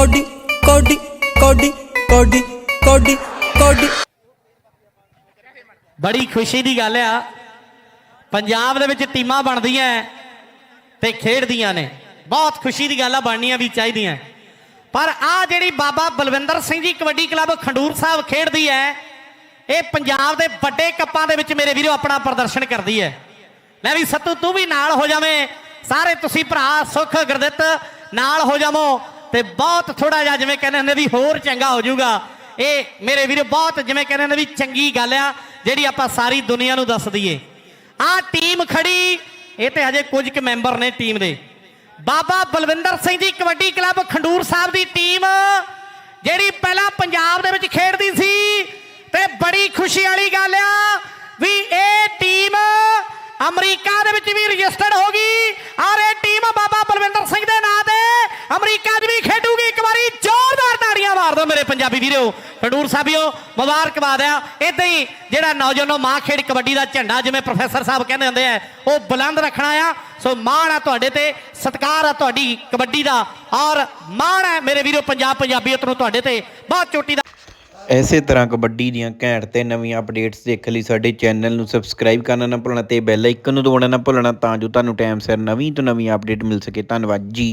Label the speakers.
Speaker 1: Cody ਕੋਡੀ ਕੋਡੀ ਕੋਡੀ ਕੋਡੀ ਕੋਡੀ।
Speaker 2: ਬੜੀ ਖੁਸ਼ੀ ਦੀ ਗੱਲ ਆ। ਪੰਜਾਬ ਦੇ ਵਿੱਚ ਟੀਮਾਂ ਬਣਦੀਆਂ ਤੇ ਖੇਡਦੀਆਂ ਨੇ। ਬਹੁਤ ਖੁਸ਼ੀ ਦੀ ਗੱਲ ਆ, ਬਣਨੀਆਂ ਵੀ ਚਾਹੀਦੀਆਂ। ਪਰ ਆ ਜਿਹੜੀ ਬਾਬਾ ਬਲਵਿੰਦਰ ਸਿੰਘ ਜੀ ਕਬੱਡੀ ਕਲੱਬ ਖੰਡੂਰ ਸਾਹਿਬ ਖੇਡਦੀ ਹੈ ਇਹ ਪੰਜਾਬ ਦੇ ਵੱਡੇ ਕੱਪਾਂ ਦੇ ਵਿੱਚ ਮੇਰੇ ਵੀਰੋ ਆਪਣਾ ਪ੍ਰਦਰਸ਼ਨ ਕਰਦੀ ਹੈ ਲੈ ਵੀ ਸੱਤੂ, ਤੂੰ ਵੀ ਨਾਲ ਹੋ ਜਾਵੇਂ। ਸਾਰੇ ਤੁਸੀਂ ਭਰਾ, ਸੁਖ, ਗੁਰਦਿੱਤ ਨਾਲ ਹੋ ਜਾਵੋ। ਤੇ ਬਹੁਤ ਥੋੜਾ ਜਿਹਾ ਜਿਵੇਂ ਕਹਿੰਦੇ ਹੁੰਦੇ ਵੀ ਹੋਰ ਚੰਗਾ ਹੋ ਜਾਊਗਾ। ਇਹ ਮੇਰੇ ਵੀਰੋ, ਬਹੁਤ ਜਿਵੇਂ ਕਹਿੰਦੇ ਹੁੰਦੇ ਵੀ ਚੰਗੀ ਗੱਲ ਆ, ਜਿਹੜੀ ਆਪਾਂ ਸਾਰੀ ਦੁਨੀਆ ਨੂੰ ਦੱਸ ਦਈਏ। ਆਹ ਟੀਮ ਖੜੀ, ਇਹ ਤੇ ਹਜੇ ਕੁਝ ਕੁ ਮੈਂਬਰ ਨੇ ਟੀਮ ਦੇ। ਬਾਬਾ ਬਲਵਿੰਦਰ ਸਿੰਘ ਜੀ ਕਬੱਡੀ ਕਲੱਬ ਖੰਡੂਰ ਸਾਹਿਬ ਦੀ ਟੀਮ, ਜਿਹੜੀ ਪਹਿਲਾਂ ਪੰਜਾਬ ਦੇ ਵਿੱਚ ਖੇਡਦੀ ਸੀ, ਤੇ ਬੜੀ ਖੁਸ਼ੀ ਵਾਲੀ ਗੱਲ ਆ ਵੀ ਇਹ ਟੀਮ ਅਮਰੀਕਾ ਦੇ ਵਿੱਚ ਵੀ ਰਜਿਸਟਰਡ ਹੋ ਗਈ ਔਰ ਇਹ ਟੀਮ ਬਾਬਾ ਬਲਵਿੰਦਰ ਸਿੰਘ ਦੇ ਨਾਂ ਤੇ ਅਮਰੀਕਾ 'ਚ ਵੀ ਖੇਡੂਗੀ, ਇੱਕ ਵਾਰੀ ਜ਼ੋਰਦਾਰ ਤਾੜੀਆਂ ਮਾਰ ਦਿਓ ਮੇਰੇ ਪੰਜਾਬੀ ਵੀਰੋ। ਖੰਡੂਰ ਸਾਹਿਬਿਓ, ਮੁਬਾਰਕਬਾਦ ਆ। ਇਦਾਂ ਹੀ ਜਿਹੜਾ ਨੌਜਵਾਨੋ ਮਾਂ ਖੇਡ ਕਬੱਡੀ ਦਾ ਝੰਡਾ, ਜਿਵੇਂ ਪ੍ਰੋਫੈਸਰ ਸਾਹਿਬ ਕਹਿੰਦੇ ਹੁੰਦੇ ਆ, ਉਹ ਬੁਲੰਦ ਰੱਖਣਾ ਆ। ਸੋ ਮਾਣ ਆ ਤੁਹਾਡੇ ਤੇ, ਸਤਿਕਾਰ ਆ ਤੁਹਾਡੀ ਕਬੱਡੀ ਦਾ, ਔਰ ਮਾਣ ਹੈ ਮੇਰੇ ਵੀਰੋ, ਪੰਜਾਬ ਪੰਜਾਬੀਅਤ ਨੂੰ ਤੁਹਾਡੇ ਤੇ। ਬਹੁਤ ਚੋਟੀ ਦਾ
Speaker 3: ਐਸੇ ਤਰ੍ਹਾਂ ਕਬੱਡੀ ਦੀਆਂ ਘੈਂਟ ਤੇ ਨਵੀਆਂ ਅਪਡੇਟਸ ਦੇਖਣ ਲਈ ਸਾਡੇ ਚੈਨਲ ਨੂੰ ਸਬਸਕ੍ਰਾਈਬ ਕਰਨਾ ਨਾ ਭੁੱਲਣਾ ਤੇ ਬੈਲ ਆਈਕਨ ਨੂੰ ਦਬਾਉਣਾ ਨਾ ਭੁੱਲਣਾ, ਤਾਂ ਜੋ ਤੁਹਾਨੂੰ ਟਾਈਮ ਸਿਰ ਨਵੀਂ ਤੋਂ ਨਵੀਂ ਅਪਡੇਟ ਮਿਲ ਸਕੇ। ਧੰਨਵਾਦ ਜੀ।